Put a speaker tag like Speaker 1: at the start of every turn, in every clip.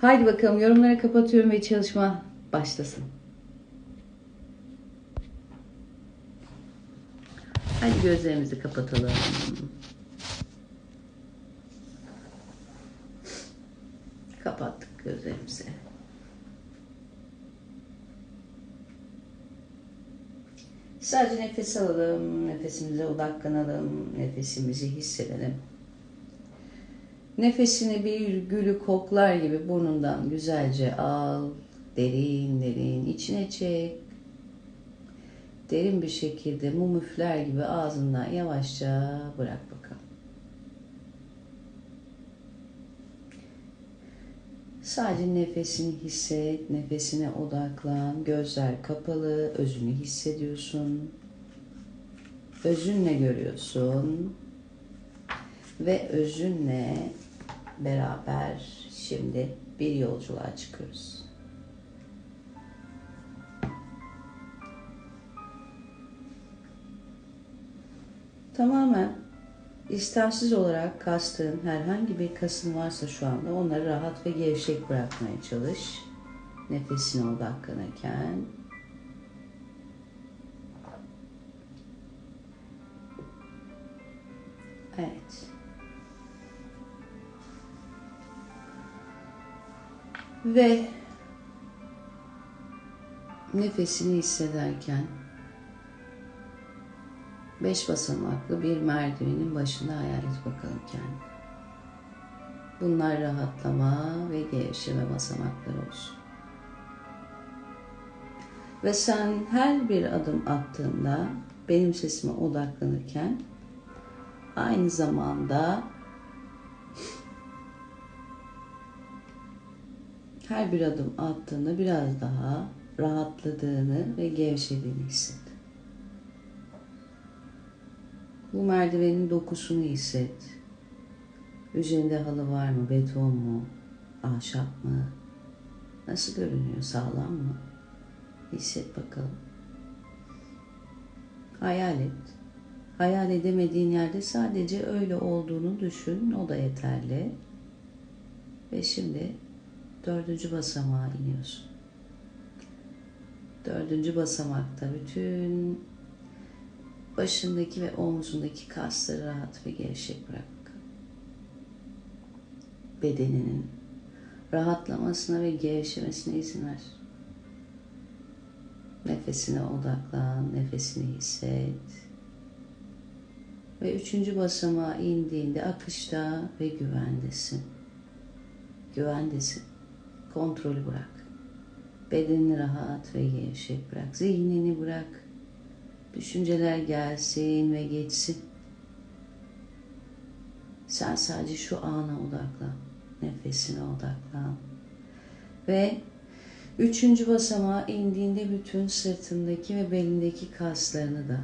Speaker 1: Haydi bakalım yorumları kapatıyorum ve çalışma başlasın. Hadi gözlerimizi kapatalım. Kapattık gözlerimizi. Sadece nefes alalım, nefesimize odaklanalım, nefesimizi hissedelim. Nefesini bir gülü koklar gibi burnundan güzelce al, derin derin içine çek. Derin bir şekilde mum üfler gibi ağzından yavaşça bırak bakalım. Sadece nefesini hisset, nefesine odaklan, gözler kapalı, özünü hissediyorsun. Özünle görüyorsun. Ve özünle beraber şimdi bir yolculuğa çıkıyoruz. Tamamen istemsiz olarak kastığın herhangi bir kasın varsa şu anda onları rahat ve gevşek bırakmaya çalış. Nefesine odaklanırken. Ve nefesini hissederken beş basamaklı bir merdivenin başında hayal et bakalım kendini. Bunlar rahatlama ve gevşeme basamakları olsun. Ve sen her bir adım attığında benim sesime odaklanırken aynı zamanda her bir adım attığında biraz daha rahatladığını ve gevşediğini hisset. Bu merdivenin dokusunu hisset. Üzerinde halı var mı, beton mu, ahşap mı? Nasıl görünüyor, sağlam mı? Hisset bakalım. Hayal et. Hayal edemediğin yerde sadece öyle olduğunu düşün, o da yeterli. Ve şimdi dördüncü basamağa iniyorsun. Dördüncü basamakta bütün başındaki ve omzundaki kasları rahat ve gevşek bırak. Bedeninin rahatlamasına ve gevşemesine izin ver. Nefesine odaklan, nefesini hisset. Ve üçüncü basamağa indiğinde akışta ve güvendesin. Güvendesin. Kontrolü bırak. Bedenini rahat ve gevşek bırak. Zihnini bırak. Düşünceler gelsin ve geçsin. Sen sadece şu ana odaklan. Nefesine odaklan. Ve üçüncü basamağa indiğinde bütün sırtındaki ve belindeki kaslarını da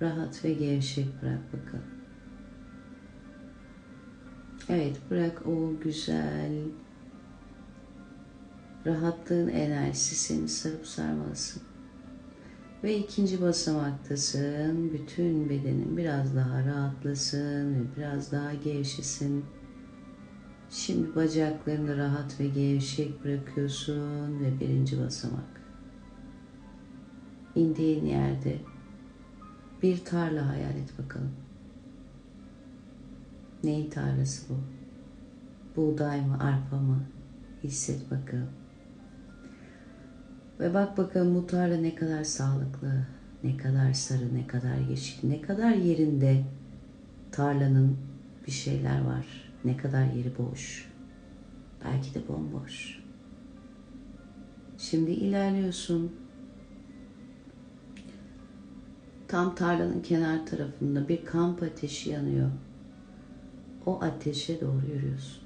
Speaker 1: rahat ve gevşek bırak bakalım. Evet bırak o güzel rahatlığın enerjisi seni sarıp sarmalısın. Ve ikinci basamaktasın. Bütün bedenin biraz daha rahatlasın ve biraz daha gevşesin. Şimdi bacaklarını rahat ve gevşek bırakıyorsun ve birinci basamak. İndiğin yerde bir tarla hayal et bakalım. Neyin tarlası bu? Buğday mı, arpa mı? Hisset bakalım. Ve bak bakalım bu tarla ne kadar sağlıklı, ne kadar sarı, ne kadar yeşil, ne kadar yerinde tarlanın bir şeyler var. Ne kadar yeri boş. Belki de bomboş. Şimdi ilerliyorsun. Tam tarlanın kenar tarafında bir kamp ateşi yanıyor. O ateşe doğru yürüyorsun.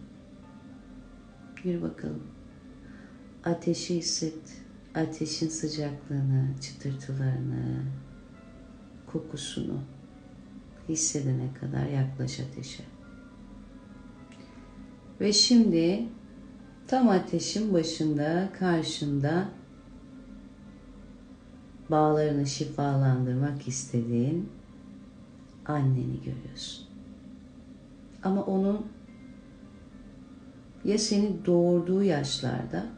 Speaker 1: Yürü bakalım. Ateşi hisset ateşin sıcaklığını, çıtırtılarını, kokusunu hissedene kadar yaklaş ateşe. Ve şimdi tam ateşin başında, karşında bağlarını şifalandırmak istediğin anneni görüyorsun. Ama onun ya seni doğurduğu yaşlarda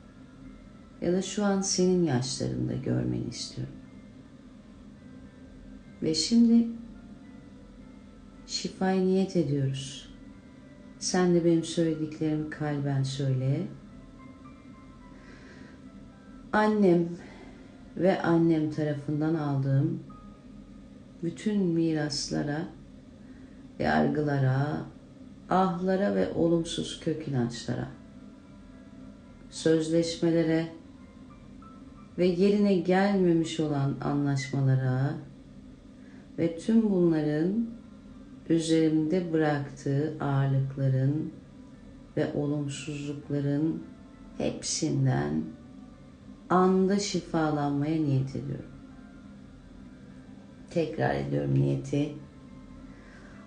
Speaker 1: ya da şu an senin yaşlarında görmeni istiyorum. Ve şimdi şifayı niyet ediyoruz. Sen de benim söylediklerimi kalben söyle. Annem ve annem tarafından aldığım bütün miraslara, yargılara, ahlara ve olumsuz kök inançlara, sözleşmelere ve yerine gelmemiş olan anlaşmalara ve tüm bunların üzerimde bıraktığı ağırlıkların ve olumsuzlukların hepsinden anda şifalanmaya niyet ediyorum. Tekrar ediyorum niyeti.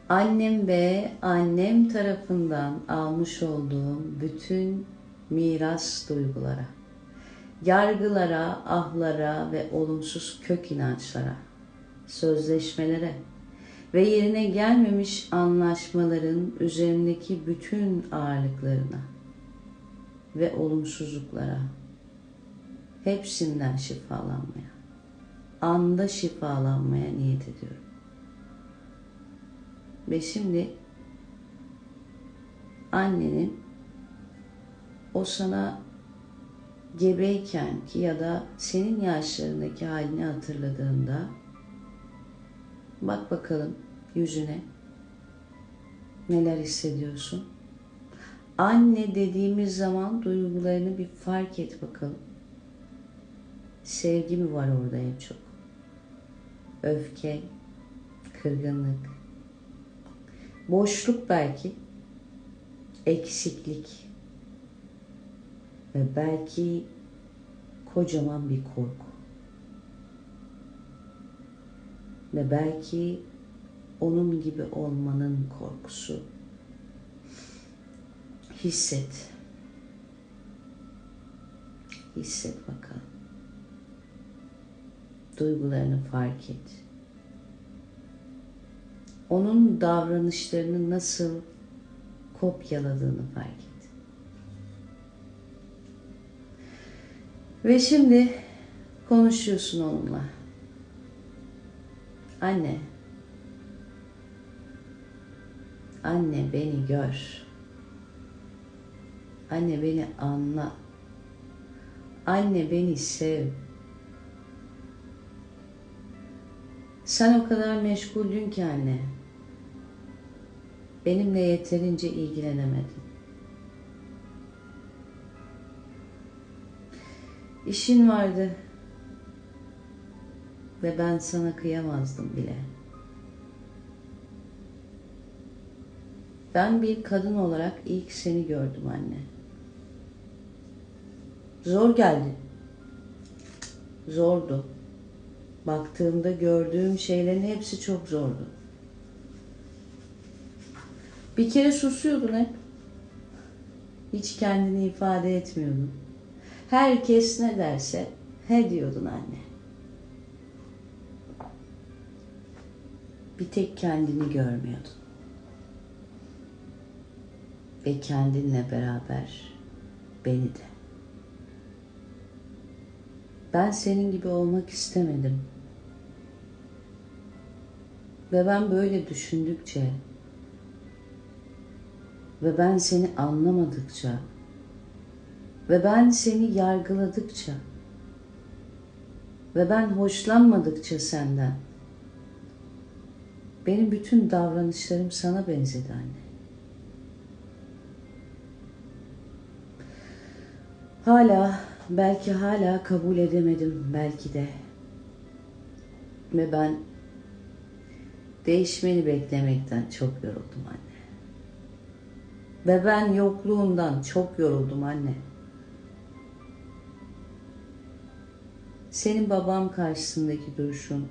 Speaker 1: Annem ve annem tarafından almış olduğum bütün miras duygulara, yargılara, ahlara ve olumsuz kök inançlara, sözleşmelere ve yerine gelmemiş anlaşmaların üzerindeki bütün ağırlıklarına ve olumsuzluklara hepsinden şifalanmaya, anda şifalanmaya niyet ediyorum. Ve şimdi annenin o sana gebeyken ki ya da senin yaşlarındaki halini hatırladığında bak bakalım yüzüne neler hissediyorsun. Anne dediğimiz zaman duygularını bir fark et bakalım. Sevgi mi var orada en çok? Öfke, kırgınlık, boşluk belki, eksiklik ve belki kocaman bir korku. Ve belki onun gibi olmanın korkusu. Hisset. Hisset bakalım. Duygularını fark et. Onun davranışlarını nasıl kopyaladığını fark et. Ve şimdi konuşuyorsun onunla. Anne. Anne beni gör. Anne beni anla. Anne beni sev. Sen o kadar meşguldün ki anne. Benimle yeterince ilgilenemedin. İşin vardı ve ben sana kıyamazdım bile. Ben bir kadın olarak ilk seni gördüm anne. Zor geldi. Zordu. Baktığımda gördüğüm şeylerin hepsi çok zordu. Bir kere susuyordun hep. Hiç kendini ifade etmiyordun. Herkes ne derse he diyordun anne. Bir tek kendini görmüyordun. Ve kendinle beraber beni de. Ben senin gibi olmak istemedim. Ve ben böyle düşündükçe ve ben seni anlamadıkça ve ben seni yargıladıkça ve ben hoşlanmadıkça senden benim bütün davranışlarım sana benzedi anne. Hala, belki hala kabul edemedim belki de. Ve ben değişmeni beklemekten çok yoruldum anne. Ve ben yokluğundan çok yoruldum anne. Senin babam karşısındaki duruşun,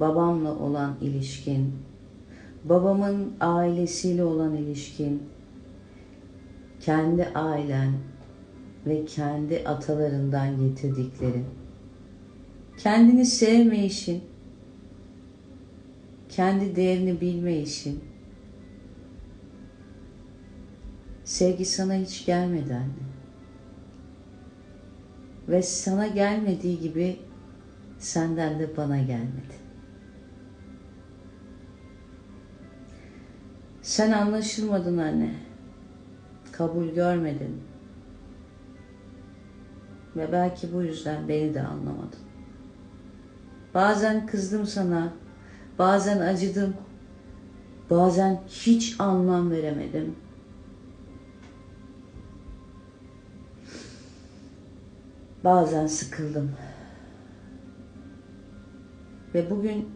Speaker 1: babamla olan ilişkin, babamın ailesiyle olan ilişkin, kendi ailen ve kendi atalarından getirdiklerin, kendini sevme işin, kendi değerini bilme işin, Sevgi sana hiç gelmedi anne. Ve sana gelmediği gibi senden de bana gelmedi. Sen anlaşılmadın anne. Kabul görmedin. Ve belki bu yüzden beni de anlamadın. Bazen kızdım sana, bazen acıdım, bazen hiç anlam veremedim. Bazen sıkıldım. Ve bugün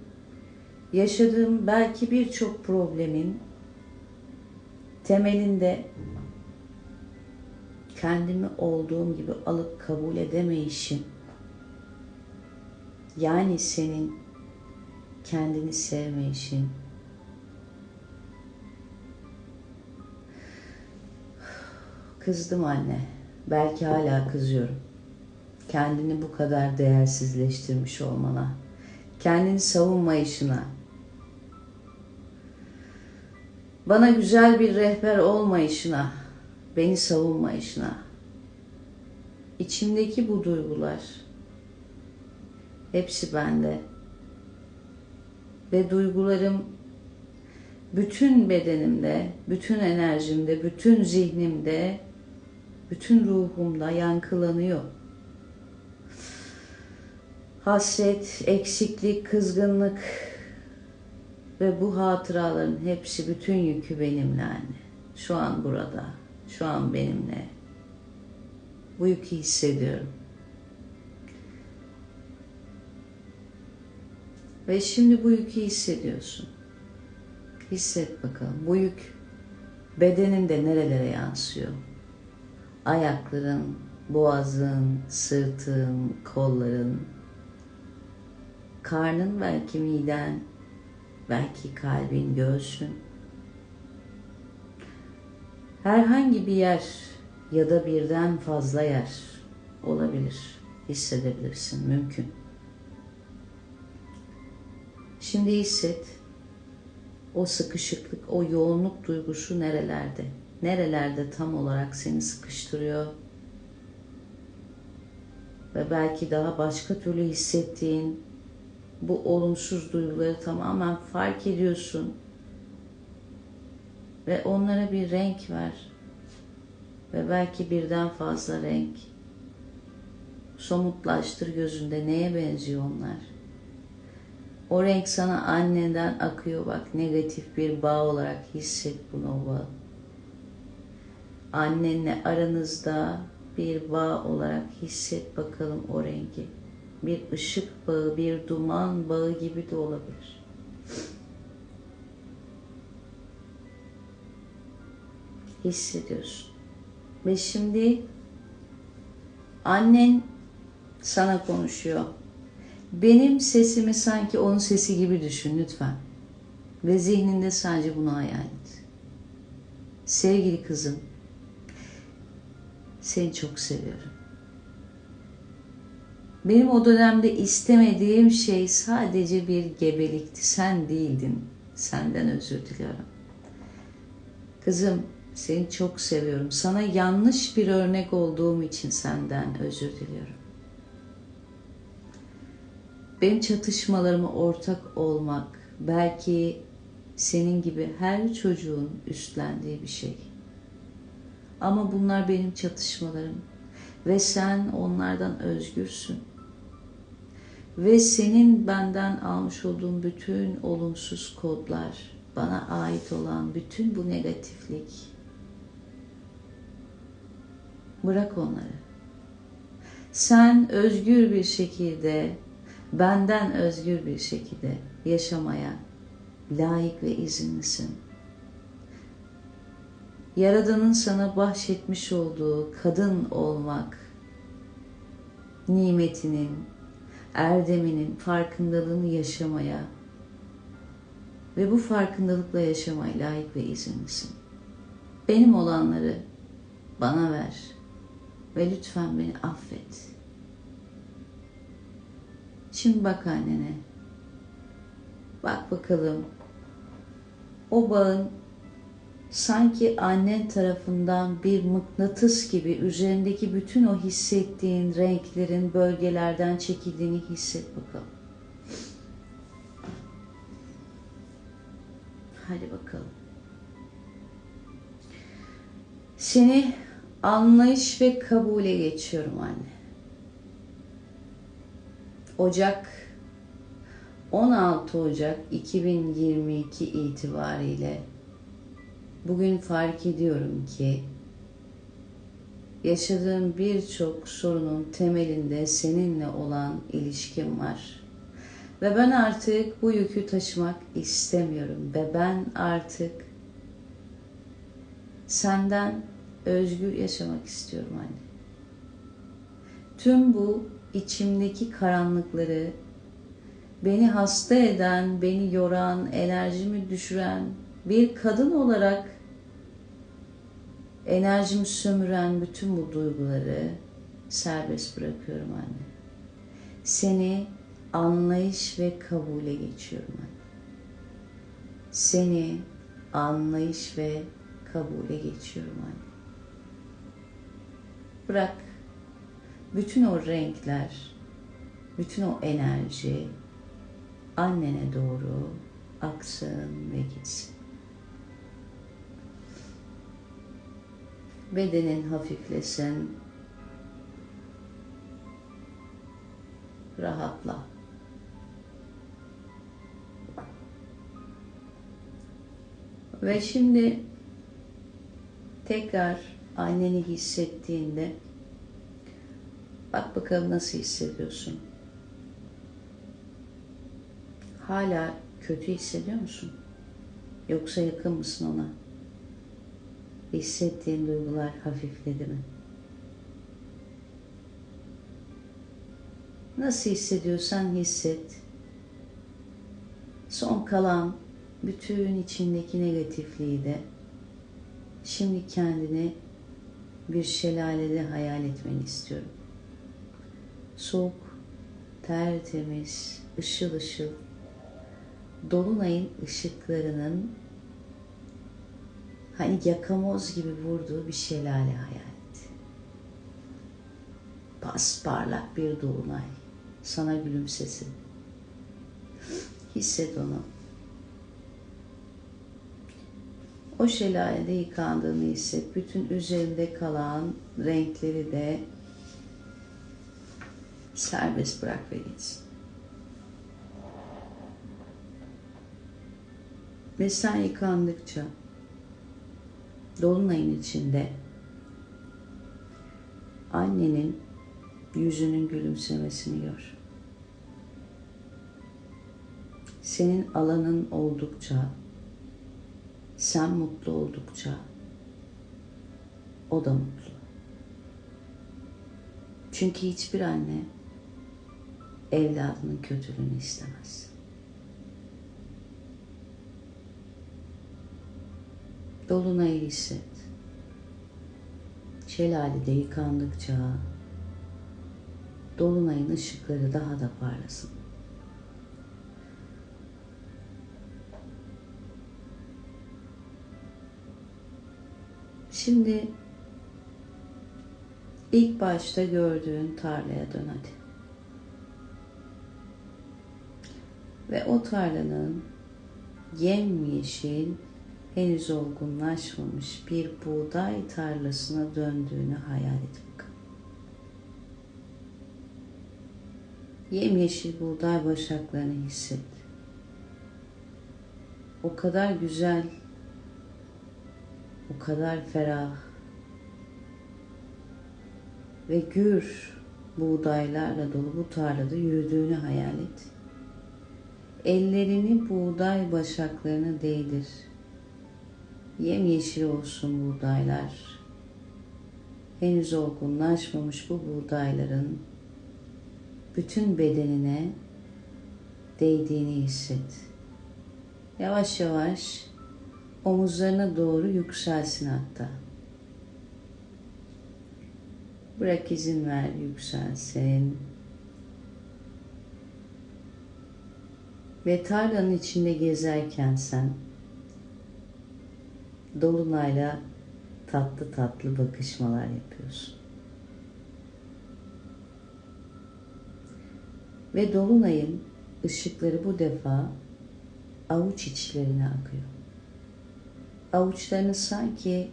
Speaker 1: yaşadığım belki birçok problemin temelinde kendimi olduğum gibi alıp kabul edemeyişim. Yani senin kendini sevmeyişin. Kızdım anne. Belki hala kızıyorum. Kendini bu kadar değersizleştirmiş olmana. Kendini savunmayışına. Bana güzel bir rehber olmayışına beni savunmayışına, içimdeki bu duygular hepsi bende ve duygularım bütün bedenimde, bütün enerjimde, bütün zihnimde, bütün ruhumda yankılanıyor. Hasret, eksiklik, kızgınlık ve bu hatıraların hepsi bütün yükü benimle anne. Şu an burada şu an benimle. Bu yükü hissediyorum. Ve şimdi bu yükü hissediyorsun. Hisset bakalım. Bu yük bedeninde nerelere yansıyor? Ayakların, boğazın, sırtın, kolların, karnın belki miden, belki kalbin, göğsün herhangi bir yer ya da birden fazla yer olabilir, hissedebilirsin, mümkün. Şimdi hisset, o sıkışıklık, o yoğunluk duygusu nerelerde? Nerelerde tam olarak seni sıkıştırıyor? Ve belki daha başka türlü hissettiğin bu olumsuz duyguları tamamen fark ediyorsun ve onlara bir renk ver. Ve belki birden fazla renk. Somutlaştır gözünde neye benziyor onlar. O renk sana anneden akıyor bak negatif bir bağ olarak hisset bunu o bağ. Annenle aranızda bir bağ olarak hisset bakalım o rengi. Bir ışık bağı, bir duman bağı gibi de olabilir. hissediyorsun. Ve şimdi annen sana konuşuyor. Benim sesimi sanki onun sesi gibi düşün lütfen. Ve zihninde sadece bunu hayal et. Sevgili kızım, seni çok seviyorum. Benim o dönemde istemediğim şey sadece bir gebelikti. Sen değildin. Senden özür diliyorum. Kızım, seni çok seviyorum. Sana yanlış bir örnek olduğum için senden özür diliyorum. Benim çatışmalarıma ortak olmak belki senin gibi her çocuğun üstlendiği bir şey. Ama bunlar benim çatışmalarım ve sen onlardan özgürsün. Ve senin benden almış olduğun bütün olumsuz kodlar, bana ait olan bütün bu negatiflik, Bırak onları. Sen özgür bir şekilde, benden özgür bir şekilde yaşamaya layık ve izinlisin. Yaradan'ın sana bahşetmiş olduğu kadın olmak nimetinin, erdeminin farkındalığını yaşamaya ve bu farkındalıkla yaşamaya layık ve izinlisin. Benim olanları bana ver.'' ve lütfen beni affet. Şimdi bak annene. Bak bakalım o bağın sanki annen tarafından bir mıknatıs gibi üzerindeki bütün o hissettiğin renklerin bölgelerden çekildiğini hisset bakalım. Hadi bakalım. Seni anlayış ve kabule geçiyorum anne. Ocak 16 Ocak 2022 itibariyle bugün fark ediyorum ki yaşadığım birçok sorunun temelinde seninle olan ilişkim var. Ve ben artık bu yükü taşımak istemiyorum ve ben artık senden özgür yaşamak istiyorum anne. Tüm bu içimdeki karanlıkları beni hasta eden, beni yoran, enerjimi düşüren bir kadın olarak enerjimi sömüren bütün bu duyguları serbest bırakıyorum anne. Seni anlayış ve kabule geçiyorum anne. Seni anlayış ve kabule geçiyorum anne. Bırak bütün o renkler, bütün o enerji annene doğru aksın ve gitsin. Bedenin hafiflesin. Rahatla. Ve şimdi tekrar anneni hissettiğinde bak bakalım nasıl hissediyorsun. Hala kötü hissediyor musun? Yoksa yakın mısın ona? Hissettiğin duygular hafifledi mi? Nasıl hissediyorsan hisset. Son kalan bütün içindeki negatifliği de şimdi kendini bir şelalede hayal etmeni istiyorum. Soğuk, tertemiz, ışıl ışıl, dolunayın ışıklarının hani yakamoz gibi vurduğu bir şelale hayal et. Pasparlak bir dolunay sana gülümsesin. Hisset onu. O şelalede yıkandığını hisset. Bütün üzerinde kalan renkleri de serbest bırak ve gitsin. Ve sen yıkandıkça dolunayın içinde annenin yüzünün gülümsemesini gör. Senin alanın oldukça, sen mutlu oldukça o da mutlu. Çünkü hiçbir anne evladının kötülüğünü istemez. Dolunayı hisset. Şelalede yıkandıkça Dolunayın ışıkları daha da parlasın. Şimdi ilk başta gördüğün tarlaya dön hadi. Ve o tarlanın yemyeşil, henüz olgunlaşmamış bir buğday tarlasına döndüğünü hayal et bakalım. Yemyeşil buğday başaklarını hisset. O kadar güzel, o kadar ferah ve gür buğdaylarla dolu bu tarlada yürüdüğünü hayal et. Ellerini buğday başaklarına değdir. Yemyeşil olsun buğdaylar. Henüz olgunlaşmamış bu buğdayların bütün bedenine değdiğini hisset. Yavaş yavaş omuzlarına doğru yükselsin hatta. Bırak izin ver yükselsin. Ve tarlanın içinde gezerken sen dolunayla tatlı tatlı bakışmalar yapıyorsun. Ve dolunayın ışıkları bu defa avuç içlerine akıyor. Avuçlarını sanki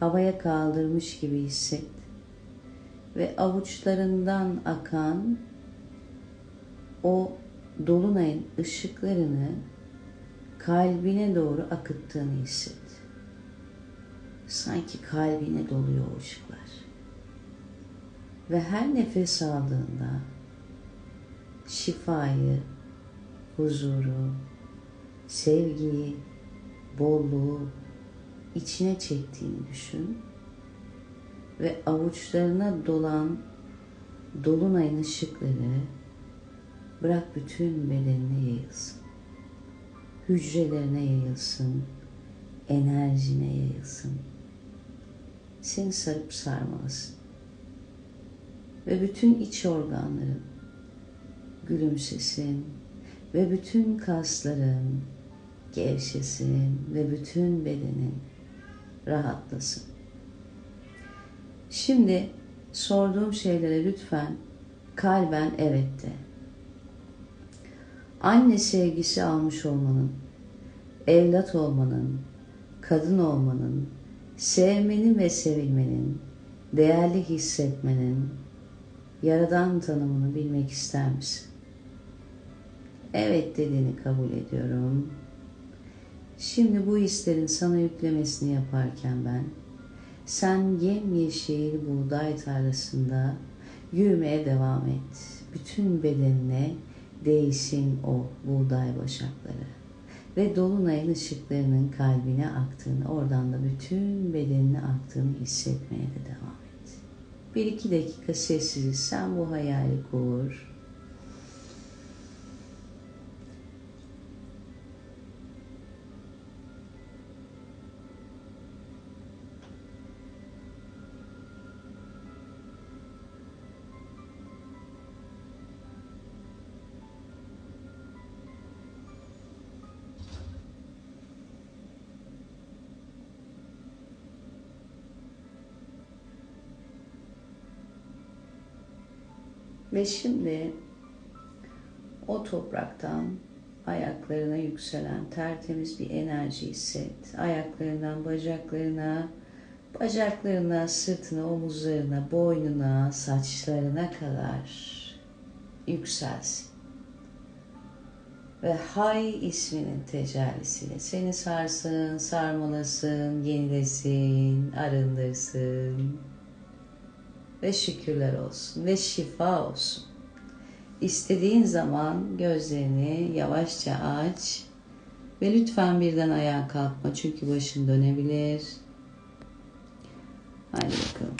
Speaker 1: havaya kaldırmış gibi hisset. Ve avuçlarından akan o dolunayın ışıklarını kalbine doğru akıttığını hisset. Sanki kalbine doluyor ışıklar. Ve her nefes aldığında şifayı, huzuru, sevgiyi, bolluğu içine çektiğini düşün ve avuçlarına dolan dolunayın ışıkları bırak bütün bedenine yayılsın. Hücrelerine yayılsın, enerjine yayılsın. Seni sarıp sarmalasın. Ve bütün iç organların gülümsesin ve bütün kasların gevşesin ve bütün bedenin rahatlasın. Şimdi sorduğum şeylere lütfen kalben evet de. Anne sevgisi almış olmanın, evlat olmanın, kadın olmanın, sevmenin ve sevilmenin, değerli hissetmenin, yaradan tanımını bilmek ister misin? Evet dediğini kabul ediyorum. Şimdi bu hislerin sana yüklemesini yaparken ben, sen yemyeşil buğday tarlasında yürümeye devam et. Bütün bedenine değsin o buğday başakları. Ve dolunayın ışıklarının kalbine aktığını, oradan da bütün bedenine aktığını hissetmeye de devam et. Bir iki dakika sessiz sen bu hayali kur. Ve şimdi o topraktan ayaklarına yükselen tertemiz bir enerji hisset. Ayaklarından bacaklarına, bacaklarına, sırtına, omuzlarına, boynuna, saçlarına kadar yükselsin. Ve Hay isminin tecellisiyle seni sarsın, sarmalasın, yenilesin, arındırsın ve şükürler olsun ve şifa olsun. İstediğin zaman gözlerini yavaşça aç ve lütfen birden ayağa kalkma çünkü başın dönebilir. Hadi bakalım.